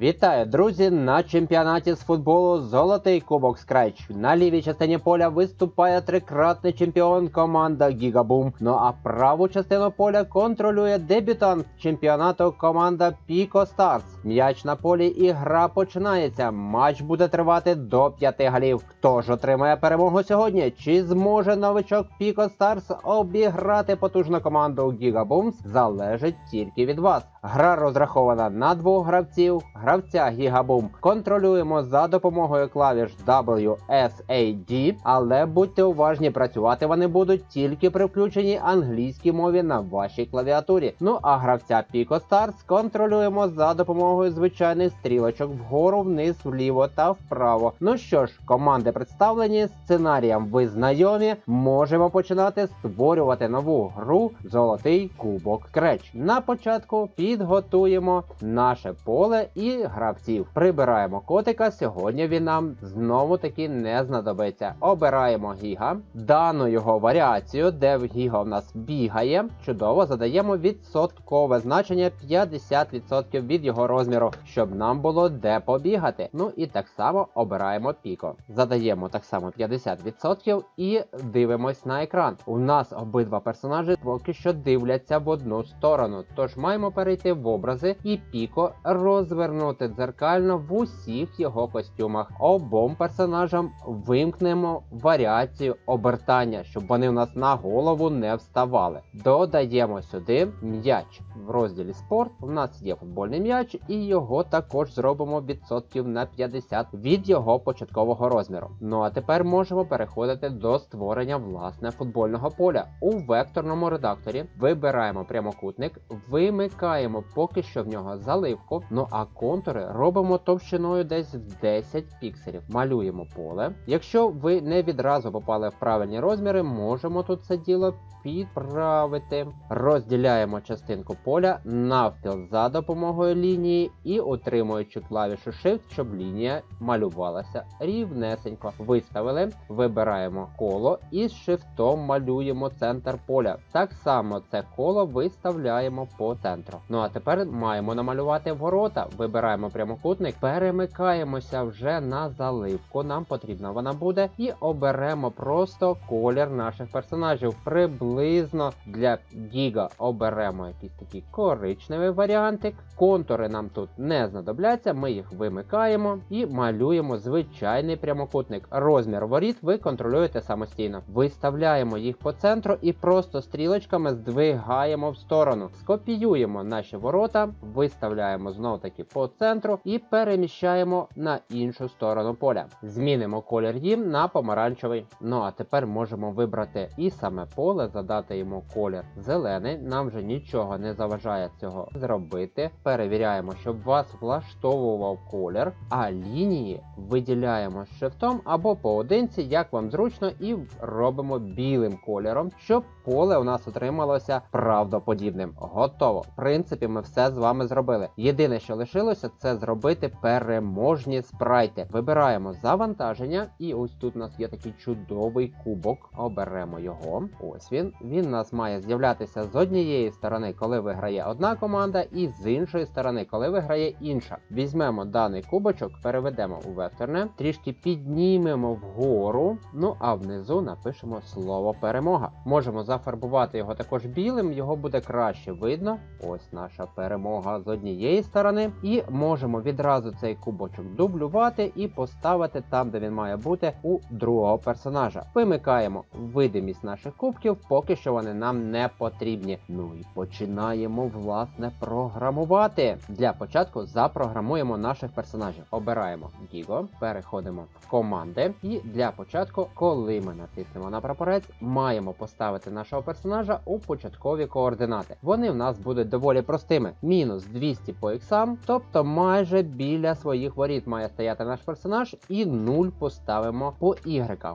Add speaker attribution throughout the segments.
Speaker 1: Вітаю, друзі! На чемпіонаті з футболу Золотий Кубок Скреч. На лівій частині поля виступає трикратний чемпіон команда Гігабум. Ну а праву частину поля контролює дебютант чемпіонату команда Піко Старс. М'яч на полі і гра починається. Матч буде тривати до п'яти голів. Хто ж отримає перемогу сьогодні? Чи зможе новичок Піко Старс обіграти потужну команду Гігабумс? Залежить тільки від вас. Гра розрахована на двох гравців. Гравця Гігабум контролюємо за допомогою клавіш WSAD, але будьте уважні, працювати вони будуть тільки при включенні англійській мові на вашій клавіатурі. Ну а гравця Pico контролюємо за допомогою звичайних стрілочок вгору, вниз, вліво та вправо. Ну що ж, команди представлені, сценаріям ви знайомі. Можемо починати створювати нову гру Золотий Кубок Креч. На початку підготуємо наше поле і гравців. Прибираємо котика. Сьогодні він нам знову таки не знадобиться. Обираємо гіга, дану його варіацію, де гіга в нас бігає. Чудово, задаємо відсоткове значення 50% від його розміру, щоб нам було де побігати. Ну і так само обираємо піко. Задаємо так само 50% і дивимось на екран. У нас обидва персонажі поки що дивляться в одну сторону. Тож маємо перейти в образи і піко розвернути дзеркально в усіх його костюмах. Обом персонажам вимкнемо варіацію обертання, щоб вони у нас на голову не вставали. Додаємо сюди м'яч в розділі спорт. У нас є футбольний м'яч, і його також зробимо відсотків на 50 від його початкового розміру. Ну а тепер можемо переходити до створення власне футбольного поля. У векторному редакторі вибираємо прямокутник, вимикаємо поки що в нього заливку. Ну а контури робимо товщиною десь в 10 пікселів. Малюємо поле. Якщо ви не відразу попали в правильні розміри, можемо тут це діло підправити. Розділяємо частинку поля навпіл за допомогою лінії і утримуючи клавішу Shift, щоб лінія малювалася рівнесенько. Виставили, вибираємо коло і з шифтом малюємо центр поля. Так само це коло виставляємо по центру. Ну а тепер маємо намалювати ворота. Вибираємо прямокутник, перемикаємося вже на заливку. Нам потрібна вона буде, і оберемо просто колір наших персонажів. Приблизно для Гіга оберемо якийсь такий коричневий варіантик. Контури нам тут не знадобляться, ми їх вимикаємо і малюємо звичайний прямокутник. Розмір воріт ви контролюєте самостійно. Виставляємо їх по центру і просто стрілочками здвигаємо в сторону. Скопіюємо наші ворота, виставляємо знову таки по центру і переміщаємо на іншу сторону поля. Змінимо колір їм на помаранчевий. Ну а тепер можемо вибрати і саме поле, задати йому колір зелений. Нам вже нічого не заважає цього зробити. Перевіряємо, щоб вас влаштовував колір, а лінії виділяємо шрифтом або поодинці, як вам зручно, і робимо білим кольором, щоб поле у нас отрималося правдоподібним. Готово. В принципі, ми все з вами зробили. Єдине, що лишилося, це зробити переможні спрайти. Вибираємо завантаження, і ось тут у нас є такий чудовий кубок. Оберемо його. Ось він. Він у нас має з'являтися з однієї сторони, коли виграє одна команда, і з іншої сторони, коли виграє інша. Візьмемо даний кубочок, переведемо у векторне, трішки піднімемо вгору. Ну а внизу напишемо слово перемога. Можемо зафарбувати його також білим, його буде краще видно. Ось наша перемога з однієї сторони. І можемо відразу цей кубочок дублювати і поставити там, де він має бути, у другого персонажа. Вимикаємо видимість наших кубків, поки що вони нам не потрібні. Ну і починаємо власне програмувати. Для початку запрограмуємо наших персонажів. Обираємо Гіго, переходимо в команди. І для початку, коли ми натиснемо на прапорець, маємо поставити нашого персонажа у початкові координати. Вони в нас будуть доволі простими: мінус 200 по іксам, тобто майже біля своїх воріт має стояти наш персонаж, і 0 поставимо по.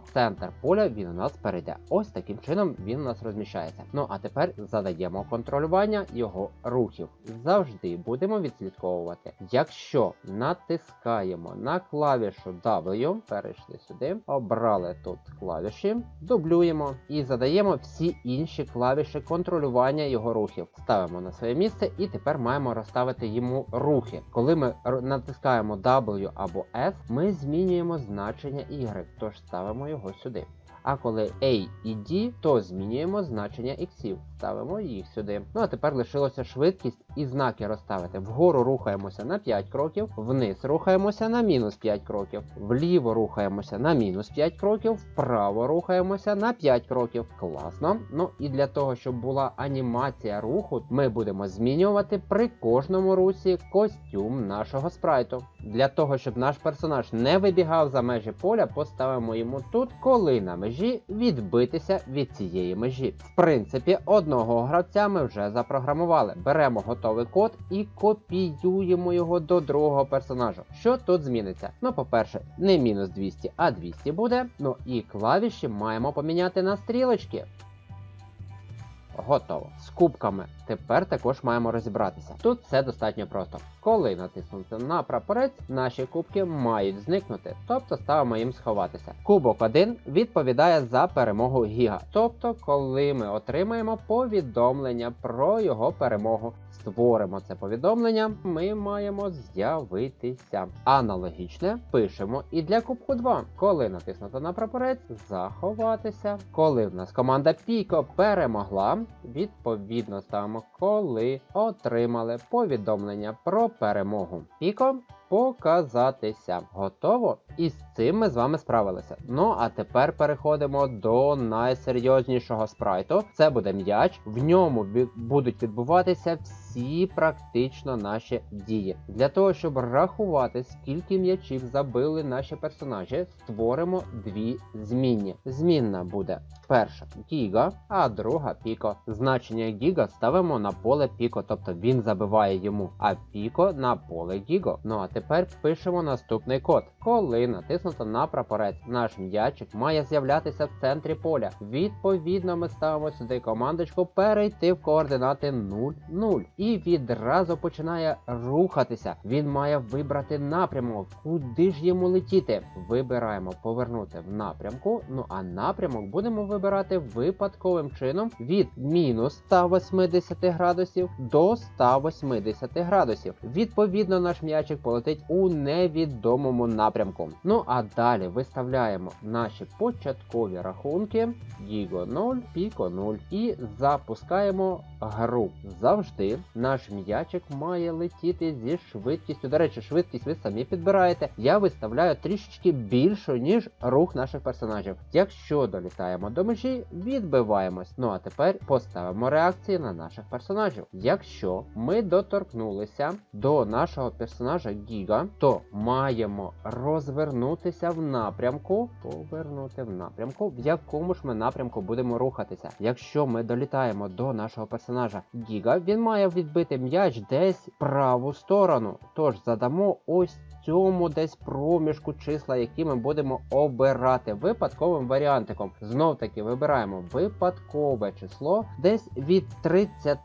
Speaker 1: В центр поля він у нас перейде. Ось таким чином він у нас розміщається. Ну а тепер задаємо контролювання його рухів. Завжди будемо відслідковувати. Якщо натискаємо на клавішу W, перейшли сюди, обрали тут клавіші, дублюємо і задаємо всі інші клавіші контролювання його рухів. Ставимо на своє місце і тепер маємо розставити йому рухи. Коли ми натискаємо W або F, ми змінюємо значення Y, тож ставимо його сюди. А коли A і D, то змінюємо значення іксів, ставимо їх сюди. Ну а тепер лишилося швидкість і знаки розставити. Вгору рухаємося на 5 кроків, вниз рухаємося на мінус 5 кроків, вліво рухаємося на мінус 5 кроків, вправо рухаємося на 5 кроків. Класно. Ну і для того, щоб була анімація руху, ми будемо змінювати при кожному русі костюм нашого спрайту. Для того, щоб наш персонаж не вибігав за межі поля, поставимо йому тут, коли на межі відбитися від цієї межі. В принципі, одного гравця ми вже запрограмували. Беремо готовий код і копіюємо його до другого персонажа. Що тут зміниться? Ну, по-перше, не мінус 200, а 200 буде. Ну і клавіші маємо поміняти на стрілочки. Готово. З кубками. Тепер також маємо розібратися. Тут все достатньо просто. Коли натиснути на прапорець, наші кубки мають зникнути, тобто ставимо їм сховатися. Кубок 1 відповідає за перемогу Гіга, тобто, коли ми отримаємо повідомлення про його перемогу. Створимо це повідомлення, ми маємо з'явитися. Аналогічне пишемо і для кубку 2. Коли натиснути на прапорець, заховатися. Коли в нас команда Піко перемогла, відповідно ставимо, коли отримали повідомлення про перемогу. Піко показатися. Готово? І з цим ми з вами справилися. Ну а тепер переходимо до найсерйознішого спрайту. Це буде м'яч. В ньому будуть відбуватися всі практично наші дії. Для того, щоб рахувати, скільки м'ячів забили наші персонажі, створимо дві змінні. Змінна буде перша Гіга, а друга Піко. Значення Гіга ставимо на поле Піко, тобто він забиває йому, а Піко на поле Гіго. Ну а тепер пишемо наступний код. Коли натиснуто на прапорець, наш м'ячик має з'являтися в центрі поля. Відповідно, ми ставимо сюди командочку перейти в координати 0, 0. І відразу починає рухатися. Він має вибрати напрямок, куди ж йому летіти. Вибираємо повернути в напрямку. Ну а напрямок будемо вибирати випадковим чином від мінус 180 градусів до 180 градусів. Відповідно, наш м'ячик полетить у невідомому напрямку. Ну а далі виставляємо наші початкові рахунки Діго 0, Піко 0 і запускаємо гру. Завжди наш м'ячик має летіти зі швидкістю. До речі, швидкість ви самі підбираєте. Я виставляю трішечки більшу, ніж рух наших персонажів. Якщо долітаємо до межі, відбиваємось. Ну а тепер поставимо реакції на наших персонажів. Якщо ми доторкнулися до нашого персонажа Гіга, то маємо розвернутися в напрямку, повернути в напрямку, в якому ж ми напрямку будемо рухатися. Якщо ми долітаємо до нашого персонажа Гіга, він має відбити м'яч десь праву сторону. Тож задамо ось цьому десь проміжку числа, які ми будемо обирати випадковим варіантиком. Знов таки вибираємо випадкове число десь від 30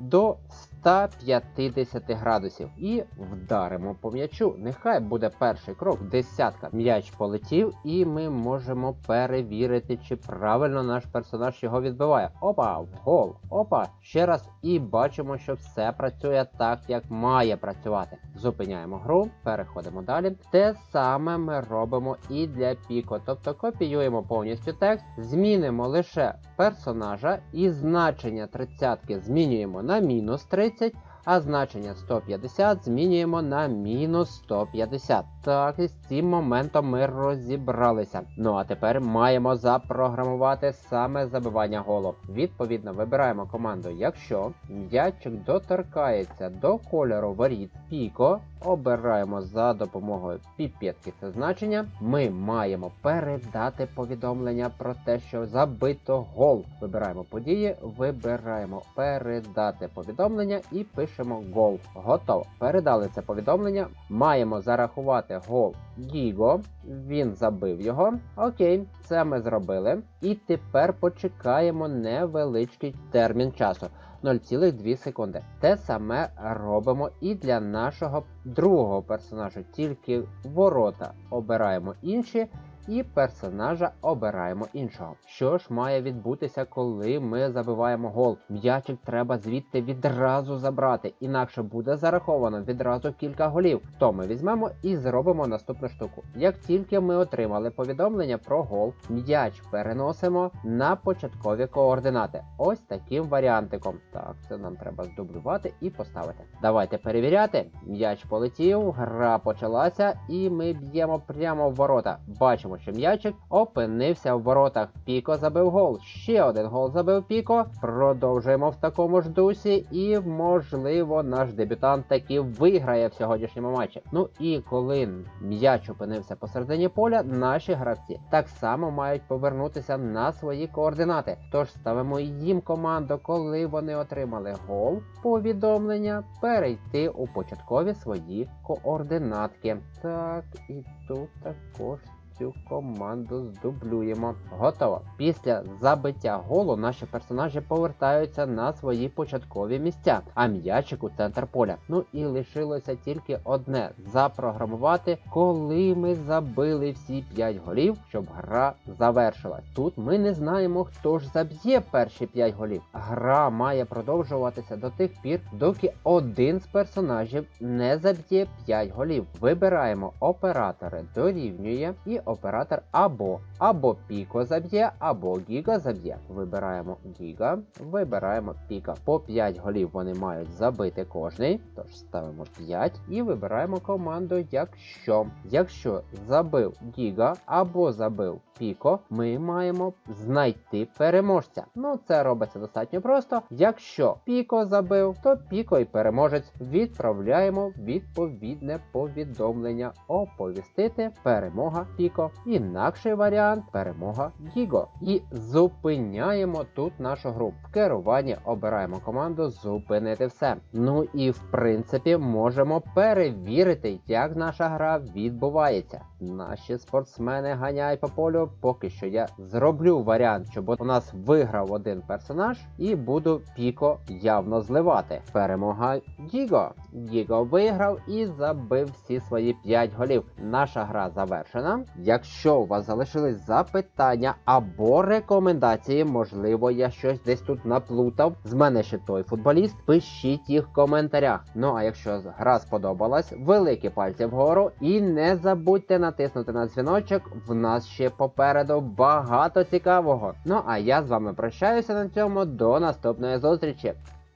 Speaker 1: до 150 градусів і вдаримо по м'ячу. Нехай буде перший крок, десятка. М'яч полетів, і ми можемо перевірити, чи правильно наш персонаж його відбиває. Опа, гол, опа. Ще раз і бачимо, що все працює так, як має працювати. Зупиняємо гру, переходимо далі. Те саме ми робимо і для Піко, тобто копіюємо повністю текст, змінимо лише персонажа і значення 30 змінюємо на мінус 30. А значення 150 змінюємо на мінус 150. Так, і з цим моментом ми розібралися. Ну а тепер маємо запрограмувати саме забивання голу. Відповідно, вибираємо команду, якщо м'ячик доторкається до кольору воріт Піко, обираємо за допомогою піпетки це значення. Ми маємо передати повідомлення про те, що забито гол. Вибираємо події, вибираємо передати повідомлення і пишемо гол. Готово. Передали це повідомлення. Маємо зарахувати гол Гіго. Він забив його. Окей, це ми зробили. І тепер почекаємо невеличкий термін часу. 0,2 секунди. Те саме робимо і для нашого другого персонажа, тільки ворота обираємо інші. І персонажа обираємо іншого. Що ж має відбутися, коли ми забиваємо гол? М'ячик треба звідти відразу забрати, інакше буде зараховано відразу кілька голів. То ми візьмемо і зробимо наступну штуку. Як тільки ми отримали повідомлення про гол, м'яч переносимо на початкові координати. Ось таким варіантиком. Так, це нам треба здублювати і поставити. Давайте перевіряти. М'яч полетів, гра почалася, і ми б'ємо прямо в ворота. Бачимо, що м'ячик опинився в воротах. Піко забив гол. Ще один гол забив Піко. Продовжуємо в такому ж дусі, і можливо наш дебютант таки виграє в сьогоднішньому матчі. Ну і коли м'яч опинився посередині поля, наші гравці так само мають повернутися на свої координати. Тож ставимо їм команду, коли вони отримали гол, повідомлення, перейти у початкові свої координатки. Так, і тут також. Цю команду здублюємо. Готово. Після забиття голу наші персонажі повертаються на свої початкові місця, а м'ячик у центр поля. Ну і лишилося тільки одне запрограмувати, коли ми забили всі 5 голів, щоб гра завершилась. Тут ми не знаємо, хто ж заб'є перші 5 голів. Гра має продовжуватися до тих пір, доки один з персонажів не заб'є 5 голів. Вибираємо оператори дорівнює і оператор або або Піко заб'є, або Гіга заб'є. Вибираємо Гіга, вибираємо Піка. По 5 голів вони мають забити кожний. Тож ставимо 5 і вибираємо команду, якщо. Якщо забив Гіга або забив Піко, ми маємо знайти переможця. Ну, це робиться достатньо просто. Якщо Піко забив, то Піко і переможець відправляємо відповідне повідомлення оповістити перемога Піко. Інакший варіант перемога Гіго. І зупиняємо тут нашу гру. В керуванні обираємо команду зупинити все. Ну і в принципі можемо перевірити, як наша гра відбувається. Наші спортсмени ганяють по полю. Поки що я зроблю варіант, щоб у нас виграв один персонаж, і буду Піко явно зливати. Перемога Гіго. Гіго виграв і забив всі свої 5 голів. Наша гра завершена. Якщо у вас залишились запитання або рекомендації, можливо, я щось десь тут наплутав. З мене ще той футболіст. Пишіть їх в коментарях. Ну а якщо гра сподобалась, великі пальці вгору і не забудьте натиснути на дзвіночок. В нас ще попереду багато цікавого. Ну а я з вами прощаюся на цьому. До наступної зустрічі.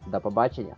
Speaker 1: До побачення.